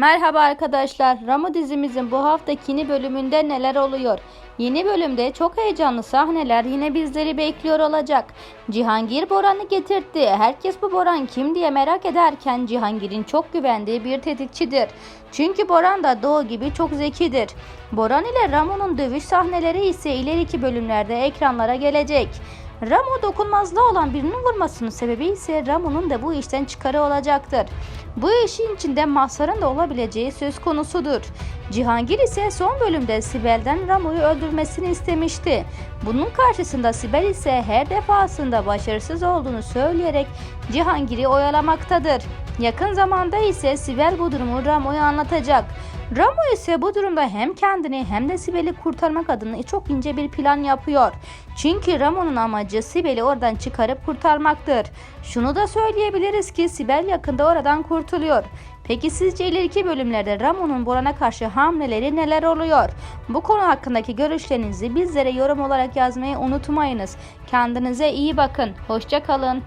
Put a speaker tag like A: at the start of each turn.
A: Merhaba arkadaşlar. Ramo dizimizin bu haftaki yeni bölümünde neler oluyor? Yeni bölümde çok heyecanlı sahneler yine bizleri bekliyor olacak. Cihangir Boran'ı getirtti. Herkes bu Boran kim diye merak ederken Cihangir'in çok güvendiği bir tetikçidir. Çünkü Boran da Doğu gibi çok zekidir. Boran ile Ramo'nun dövüş sahneleri ise ileriki bölümlerde ekranlara gelecek. Ramo dokunmazlığı olan birinin vurmasının sebebi ise Ramo'nun da bu işten çıkarı olacaktır. Bu işin içinde Mazhar'ın da olabileceği söz konusudur. Cihangir ise son bölümde Sibel'den Ramo'yu öldürmesini istemişti. Bunun karşısında Sibel ise her defasında başarısız olduğunu söyleyerek Cihangir'i oyalamaktadır. Yakın zamanda ise Sibel bu durumu Ramo'ya anlatacak. Ramo ise bu durumda hem kendini hem de Sibel'i kurtarmak adına çok ince bir plan yapıyor. Çünkü Ramo'nun amacı Sibel'i oradan çıkarıp kurtarmaktır. Şunu da söyleyebiliriz ki Sibel yakında oradan kurtuluyor. Peki sizce ileriki bölümlerde Ramo'nun Boran'a karşı hamleleri neler oluyor? Bu konu hakkındaki görüşlerinizi bizlere yorum olarak yazmayı unutmayınız. Kendinize iyi bakın. Hoşça kalın.